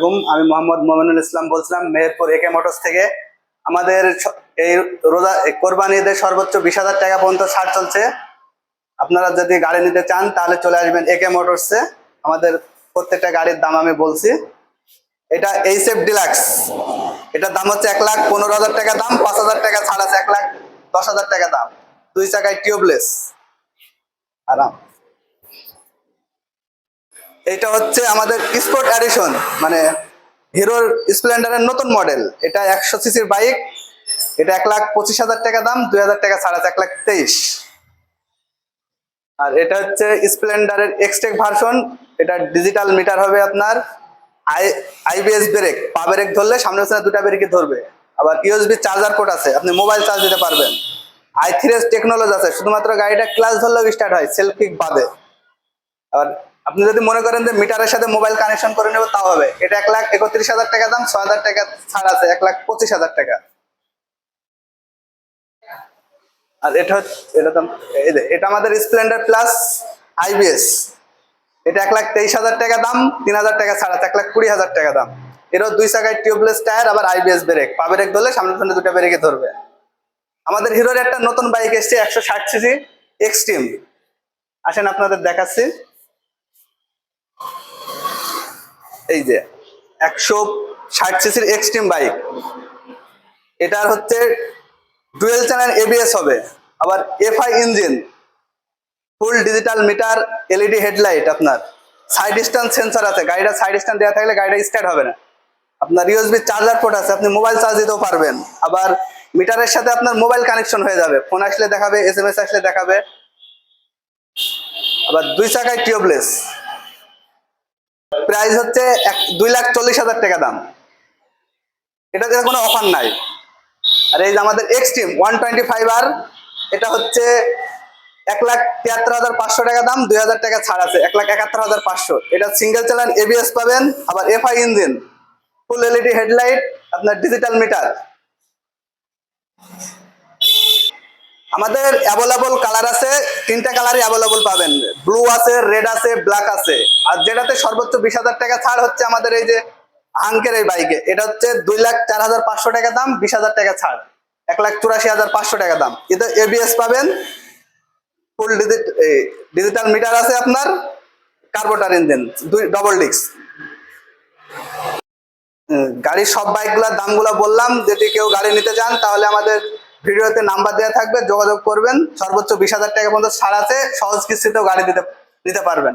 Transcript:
আলাইকুম। আমি মোহাম্মদ মোমিনুল ইসলাম বলছিলাম, মেহেরপুর একে মোটরস থেকে। আমাদের এই রোজা কোরবানি ঈদের সর্বোচ্চ বিশ হাজার টাকা পর্যন্ত ছাড় চলছে। আপনারা যদি গাড়ি নিতে চান, তাহলে চলে আসবেন একে মোটরসে আমাদের প্রত্যেকটা গাড়ির দাম আমি বলছি। এটা এইচএফ ডিলাক্স এটার দাম হচ্ছে এক লাখ পনেরো হাজার টাকা দাম, পাঁচ হাজার টাকা ছাড় আছে, এক লাখ দশ হাজার টাকা দাম। দুই চাকায় টিউবলেস আরাম। এটা হচ্ছে আমাদের স্পোর্ট অ্যাডিশন মানে হিরোর স্প্লেন্ডারের নতুন মডেল এটা একশো সিসির বাইক এটা এক লাখ পঁচিশ হাজার টাকা দাম, দুই হাজার টাকা ছাড় এক লাখ তেইশ। আর এটা হচ্ছে স্প্লেন্ডারের এক্সটেক ভার্সন এটা ডিজিটাল মিটার হবে আপনার। আই আইবিএস ব্রেক পা ব্রেক ধরলে সামনে পিছনে দুটা ব্রেকই ধরবে। আবার ইউএসবি চার্জার পোর্ট আছে, আপনি মোবাইল চার্জ দিতে পারবেন। আই থ্রি এস টেকনোলজি আছে, শুধুমাত্র গাড়িটা ক্লাস ধরলেও স্টার্ট হয় সেলফ কিক বাদে। আর আপনি যদি মনে করেন যে মিটারের সাথে মোবাইল কানেকশন করে নেব, তাও হবে। এটা এক লাখ একত্রিশ হাজার টাকা দাম, ছয় হাজার টাকা ছাড় আছে, এক লাখ পঁচিশ হাজার টাকা। আর এটা হচ্ছে এটা দাম এটা আমাদের স্প্লেন্ডার প্লাস আইবিএস এটা এক লাখ তেইশ হাজার টাকা দাম, তিন হাজার টাকা ছাড় আছে, এক লাখ কুড়ি হাজার টাকা দাম। এরও দুই চাকায় টিউবলেস টায়ার আবার আইবিএস ব্রেক পা ব্রেক ধরলে সামনে সামনে দুটো ব্রেকে ধরবে। আমাদের হিরোর একটা নতুন বাইক এসছে একশো ষাট সিসি এক্সট্রিম আসেন আপনাদের দেখাচ্ছি। এই যে একশো ষাট সিসির এক্সট্রিম বাইক এটার হচ্ছে ডুয়েল চ্যানেল এবিএস হবে। আবার FI engine full digital meter LED headlight আপনার। সাইড স্ট্যান্ড সেন্সার আছে। গাড়িটা সাইড স্ট্যান্ড দেওয়া থাকলে গাড়িটা স্টার্ট হবে না। আপনার ইউএসবি চার্জার পোর্ট আছে। আপনি মোবাইল চার্জ দিতেও পারবেন। আবার মিটারের সাথে আপনার মোবাইল কানেকশন হয়ে যাবে। ফোন আসলে দেখাবে এস আসলে দেখাবে। আবার দুই চাকায় টিউবলেস প্রাইস হচ্ছে দুই লাখ চল্লিশ হাজার টাকা দাম। এটাতে কোনো অফার নাই। আর এই যে আমাদের Xtreme one twenty five R, এটা হচ্ছে এক লাখ তিয়াত্তর হাজার পাঁচশো টাকা দাম, দুই হাজার টাকা ছাড় আছে, এক লাখ একাত্তর হাজার পাঁচশো। এটা সিঙ্গেল চালান এবিএস পাবেন, আবার FI engine full LED headlight আপনার ডিজিটাল মিটার আমাদের অ্যাভেলেবল কালার আছে, তিনটা কালারই অ্যাভেলেবল পাবেন। ব্লু আছে রেড আছে ব্ল্যাক আছে। আর যেটাতে সর্বোচ্চ বিশ হাজার টাকা ছাড় হচ্ছে আমাদের এই যে হাঙ্কের এই বাইকে এটা হচ্ছে দুই লাখ চার হাজার পাঁচশো টাকা দাম, বিশ হাজার টাকা ছাড়। এক লাখ চুরাশি হাজার পাঁচশো টাকা দাম। এতে এবিএস পাবেন। ফুল ডিজিট ডিজিটাল মিটার আছে আপনার। কার্বোটার ইঞ্জিন দুই ডবল ডিস্ক গাড়ির সব বাইকগুলোর দামগুলো বললাম, যদি কেউ গাড়ি নিতে চান, তাহলে আমাদের ভিডিওতে নাম্বার দেওয়া থাকবে, যোগাযোগ করবেন, সর্বোচ্চ বিশ হাজার টাকা পর্যন্ত ছাড় আছে সহজ কিস্তিতেও গাড়ি দিতে দিতে পারবেন।